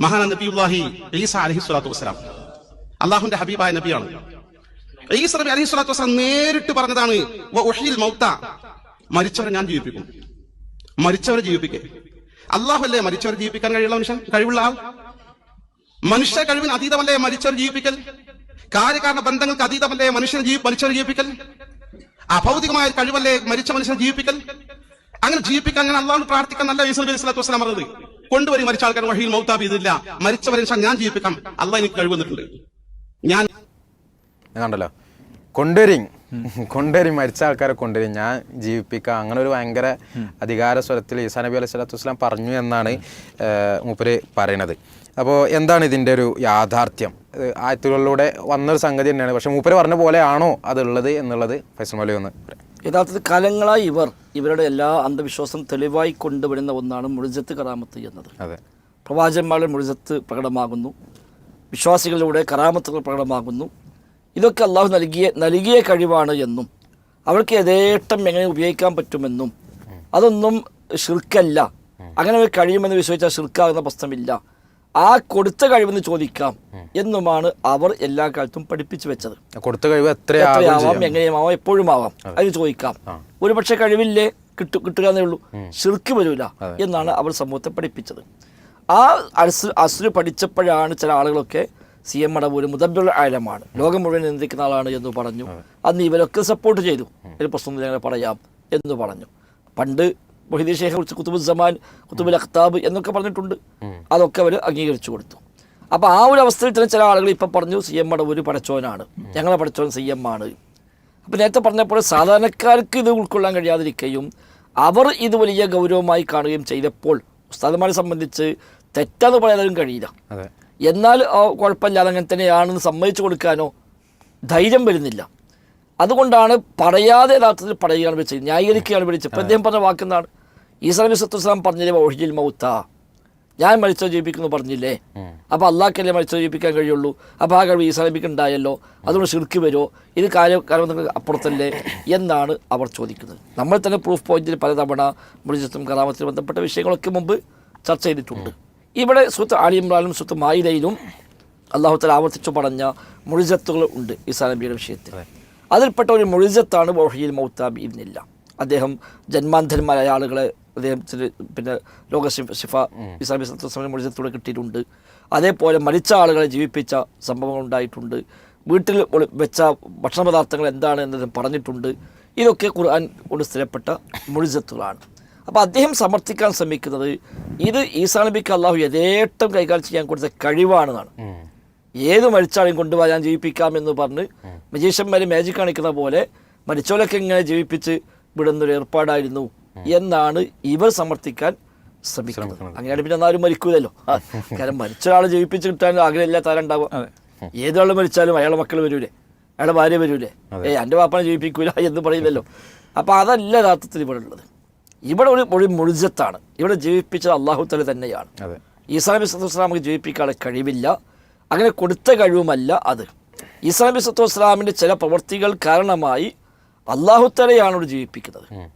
മഹാന നബിഹി ഈസ അലഹി സ്വലാത്തു വസ്സലാം. അള്ളാഹുന്റെ ഹബീബായ നബിയാണ്. ഈസ നബി അലഹി സ്വലാത്തു വസ്സലാം നേരിട്ട് പറഞ്ഞതാണ് "വ ഉഹ്യിൽ മൗത്ത. മരിച്ചവരെ ഞാൻ ജീവിപ്പിക്കും. മരിച്ചവരെ ജീവിപ്പിക്കേ. അള്ളാഹു അല്ലേ മരിച്ചവരെ ജീവിപ്പിക്കാൻ കഴിയുള്ള മനുഷ്യൻ? കഴിവുള്ള ആൾ? മനുഷ്യ കഴിവിന് അതീതമല്ലേ മരിച്ചവരെ ജീവിപ്പിക്കൽ? കാര്യകാരണ ബന്ധങ്ങൾക്ക് അതീതമല്ലേ മനുഷ്യനെ ജീവി മരിച്ചവരെ ജീവിപ്പിക്കൽ? അഭൗതികമായ കഴിവല്ലേ മരിച്ച മനുഷ്യനെ ജീവിപ്പിക്കൽ? അങ്ങനെ ജീവിപ്പിക്കാൻ ഞാൻ അള്ളാഹു പ്രാർത്ഥിക്കാൻ നല്ല ഈസ് നബി സ്വലാത്തു വസ്സലാം പറഞ്ഞത്. കൊണ്ടുവരും മരിച്ച ആൾക്കാർ വഴിയിൽ മൗത്താബ് ചെയ്തില്ല മരിച്ചവരെ ഞാൻ ജീവിപ്പിക്കാം. അല്ല എനിക്ക് കഴിവുന്നിട്ടുണ്ട് ഞാൻ കണ്ടല്ലോ. കൊണ്ടുവരിങ് കൊണ്ടുവരും മരിച്ച ആൾക്കാരെ കൊണ്ടുവരും ഞാൻ ജീവിപ്പിക്കാം. അങ്ങനെ ഒരു ഭയങ്കര അധികാര സ്വരത്തിൽ ഈസാ നബി അലൈഹി സ്വലാത്തു വസ്ലാം പറഞ്ഞു എന്നാണ് മൂപ്പര് പറയണത്. അപ്പോൾ എന്താണ് ഇതിന്റെ ഒരു യാഥാർത്ഥ്യം? ആയത്തുകളിലൂടെ വന്നൊരു സംഗതി തന്നെയാണ്. പക്ഷെ മൂപ്പര് പറഞ്ഞ പോലെയാണോ അതുള്ളത് എന്നുള്ളത് ഫൈസൽ മൗലവി ഒന്ന് പറയാം. യഥാർത്ഥത്തിൽ കാലങ്ങളായി ഇവർ ഇവരുടെ എല്ലാ അന്ധവിശ്വാസം തെളിവായി കൊണ്ടുവരുന്ന ഒന്നാണ് മുഴുജത്ത് കറാമത്ത് എന്നത്. അതെ. പ്രവാചകന്മാരുടെ മുഴുജത്ത് പ്രകടമാകുന്നു. വിശ്വാസികളിലൂടെ കറാമത്തുകൾ പ്രകടമാകുന്നു. ഇതൊക്കെ അള്ളാഹു നൽകിയ നൽകിയ കഴിവാണ് എന്നും അവർക്ക് യഥേഷ്ടം എങ്ങനെ ഉപയോഗിക്കാൻ പറ്റുമെന്നും അതൊന്നും ഷിർക്കല്ല അങ്ങനെ കഴിയുമെന്ന് വിശ്വസിച്ചാൽ ഷിർക്കാകുന്ന പ്രശ്നമില്ല. ആ കൊടുത്ത കഴിവെന്ന് ചോദിക്കാം എന്നുമാണ് അവർ എല്ലാ കാലത്തും പഠിപ്പിച്ചു വെച്ചത്. കൊടുത്ത കഴിവ് എത്രയാവാം എങ്ങനെയുമാവാം എപ്പോഴും ആവാം അത്. ചോദിക്കാം. ഒരു പക്ഷെ കഴിവില്ലേ? കിട്ടു കിട്ടുക എന്നേ ഉള്ളൂ ശിർക്ക് വരൂല എന്നാണ് അവർ സമൂഹത്തെ പഠിപ്പിച്ചത്. ആ അസു അസുര് പഠിച്ചപ്പോഴാണ് ചില ആളുകളൊക്കെ സി എം മടവൂര് മുതബുള്ള ആലമാണ്. ലോകം മുഴുവൻ നിയന്ത്രിക്കുന്ന ആളാണ് എന്ന് പറഞ്ഞു. അന്ന് ഇവരൊക്കെ സപ്പോർട്ട് ചെയ്തു. ഒരു പ്രശ്നം ഞങ്ങൾ പറയാം എന്ന് പറഞ്ഞു. പണ്ട് മൊഹിദി ഷേഖെ കുറിച്ച് കുത്തുബുൽ സമാൻ കുത്തുബുൽ അഖ്താബ് എന്നൊക്കെ പറഞ്ഞിട്ടുണ്ട്. അതൊക്കെ അവർ അംഗീകരിച്ചു കൊടുത്തു. അപ്പോൾ ആ ഒരു അവസ്ഥയിൽ തന്നെ ചില ആളുകൾ ഇപ്പം പറഞ്ഞു സി എം ഒരു പടച്ചോനാണ്. ഞങ്ങളെ പടച്ചോൻ സി എം ആണ്. അപ്പോൾ നേരത്തെ പറഞ്ഞപ്പോൾ സാധാരണക്കാർക്ക് ഇത് ഉൾക്കൊള്ളാൻ കഴിയാതിരിക്കുകയും അവർ ഇത് വലിയ ഗൗരവമായി കാണുകയും ചെയ്തപ്പോൾ ഉസ്താദന്മാരെ സംബന്ധിച്ച് തെറ്റാന്ന് പറയാനും കഴിയില്ല. എന്നാൽ കുഴപ്പമില്ലാതെ അങ്ങനെ തന്നെയാണെന്ന് സമ്മതിച്ചു കൊടുക്കാനോ ധൈര്യം വരുന്നില്ല. അതുകൊണ്ടാണ് പറയാതെ യഥാർത്ഥത്തിൽ പറയുകയാണ് വിളിച്ചത് ന്യായീകരിക്കുകയാണ് വിളിച്ചത് ഇപ്പം അദ്ദേഹം പറഞ്ഞ വാക്കെന്താണ്? ഈസാ നബി സത്തുസ്ലാം പറഞ്ഞില്ലേ ഒഴിജിൽ മൗത്ത? ഞാൻ മരിച്ചോ ജീവിപ്പിക്കുന്നു പറഞ്ഞില്ലേ അപ്പോൾ അള്ളാഹ്ക്കല്ലേ മരിച്ചോ ജീവിപ്പിക്കാൻ കഴിയുള്ളൂ? അപ്പോൾ ആ കഴിവ് ഈസാ നബിക്ക് ഉണ്ടായല്ലോ? അതുകൊണ്ട് ശിർക്ക് വരുമോ ഇത് കാര്യം കാര്യം അപ്പുറത്തല്ലേ? എന്നാണ് അവർ ചോദിക്കുന്നത്. നമ്മൾ തന്നെ പ്രൂഫ് പോയിന്റിൽ പലതവണ മുറിജത്തും കറാമത്തിലും ബന്ധപ്പെട്ട വിഷയങ്ങളൊക്കെ മുമ്പ് ചർച്ച ചെയ്തിട്ടുണ്ട്. ഇവിടെ സുത്ത് ആലിമ്രാനും സുത്ത് മായിലയിലും അള്ളാഹുത്തല ആവർത്തിച്ചു പറഞ്ഞ മുഴിജത്തുകൾ ഉണ്ട് ഈസാ നബിയുടെ വിഷയത്തിൽ. അതിൽപ്പെട്ട ഒരു മുഴിജത്താണ് വഹിയിൽ മൗത്താബി ഇന്നില്ല അദ്ദേഹം ജന്മാന്ധന്മാരായ ആളുകളെ അദ്ദേഹത്തിന് പിന്നെ ലോക ശിഫ ഇസ്ലാമി സത്വസ്വാമി മുഴിജത്തൂടെ കിട്ടിയിട്ടുണ്ട്. അതേപോലെ മരിച്ച ആളുകളെ ജീവിപ്പിച്ച സംഭവങ്ങൾ ഉണ്ടായിട്ടുണ്ട്. വീട്ടിൽ വെച്ച ഭക്ഷണ പദാർത്ഥങ്ങൾ എന്താണ് എന്നതും പറഞ്ഞിട്ടുണ്ട്. ഇതൊക്കെ ഖുർആൻ കൊണ്ട് സ്ഥിരപ്പെട്ട മുഴുവത്തുകളാണ് അപ്പോൾ അദ്ദേഹം സമർത്ഥിക്കാൻ ശ്രമിക്കുന്നത് ഇത് ഈസാ നബിക്ക് അള്ളാഹു യഥേട്ടം കൈകാര്യം ചെയ്യാൻ കൊടുത്ത കഴിവാണെന്നാണ്. ഏത് മരിച്ചാളെയും കൊണ്ടുപോകാൻ ജീവിപ്പിക്കാം എന്ന് പറഞ്ഞ് മജീഷ്യന്മാർ മാജിക് കാണിക്കുന്ന പോലെ മരിച്ചോലൊക്കെ ഇങ്ങനെ ജീവിപ്പിച്ച് വിടുന്നൊരു ഏർപ്പാടായിരുന്നു എന്നാണ് ഇവർ സമർത്ഥിക്കാൻ ശ്രമിക്കുന്നത്. അങ്ങനെയാണ് പിന്നെ എന്നാലും മരിക്കൂലല്ലോ. കാരണം മരിച്ച ഒരാളെ ജീവിപ്പിച്ച് കിട്ടാൻ ആഗ്രഹമില്ല തരണ്ടാവുക ഏതൊരാൾ മരിച്ചാലും അയാളെ മക്കൾ വരൂലേ. അയാളെ ഭാര്യ വരൂലേ. ഏ എന്റെ വാപ്പനെ ജീവിപ്പിക്കൂല എന്ന് പറയില്ലല്ലോ അപ്പോൾ അതല്ല യഥാർത്ഥത്തിൽ ഇവിടെ ഉള്ളത്. ഇവിടെ ഒരു ഒരു മുഴുജത്താണ്. ഇവിടെ ജീവിപ്പിച്ചത് അള്ളാഹു തല തന്നെയാണ്. ഈസാ നബി സത്തു വസ്ലാമിക്ക് ജീവിപ്പിക്കാനുള്ള കഴിവില്ല. അങ്ങനെ കൊടുത്ത കഴിവുമല്ല അത്. ഈസാ നബി സത്തു വസ്ലാമിന്റെ ചില പ്രവൃത്തികൾ കാരണമായി അള്ളാഹുത്തലയാണ് ഇവിടെ ജീവിപ്പിക്കുന്നത്.